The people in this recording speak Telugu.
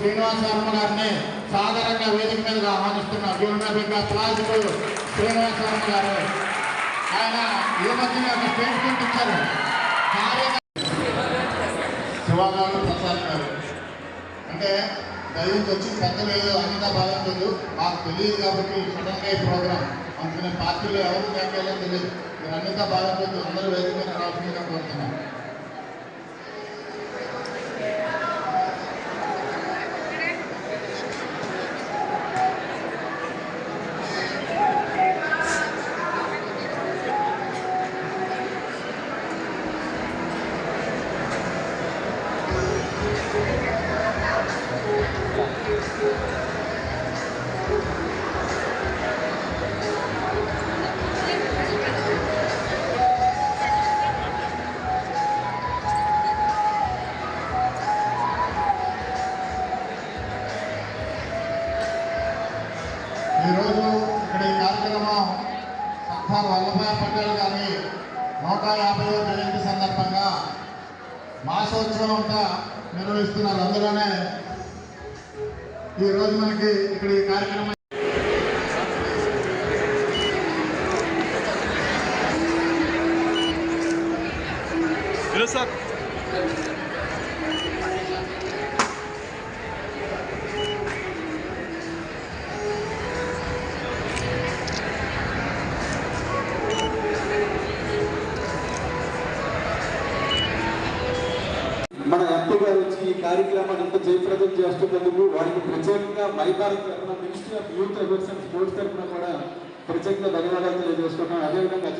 శ్రీనివాస వర్మ గారిని సాధారణంగా వేదిక మీదగా ఆహ్వానిస్తున్న జూనియర్ ప్లాజిక్ శ్రీనివాస వర్మ గారు. ఆయన ఈ మధ్యన ఒక స్టేట్మెంట్ ఇచ్చారు శివాగారు ప్రసాద్ గారు. అంటే దయచేసి వచ్చి పెద్దలు ఏదో అంతా బాగుంటుంది మాకు తెలియదు కాబట్టి సడన్గా ఈ ప్రోగ్రామ్. అందుకనే పార్టీలో ఎవరు తగ్గలో తెలియదు. మీరు అన్నింతా బాగుంటుంది అందరూ వేదిక రావాల్సిందిగా ఈరోజు ఇక్కడ ఈ కార్యక్రమం సర్దార్ వల్లభాయ్ పటేల్ గారి నూట యాభైవ జయంతి సందర్భంగా మాసోత్సవం అంతా నిర్వహిస్తున్నారు. అందులోనే ఈరోజు మనకి ఇక్కడ ఈ కార్యక్రమం ఫిరోజ్ సార్. మన ఎంపీ గారు వచ్చి ఈ కార్యక్రమాన్ని ఇంత జయప్రదం చేస్తున్నందుకు వారికి ప్రత్యేకంగా మై భారత్ తరఫున ministry of youth affairs and sports తరఫున కూడా ప్రత్యేకంగా ధన్యవాదాలు తెలియజేసుకుంటున్నాం అదేవిధంగా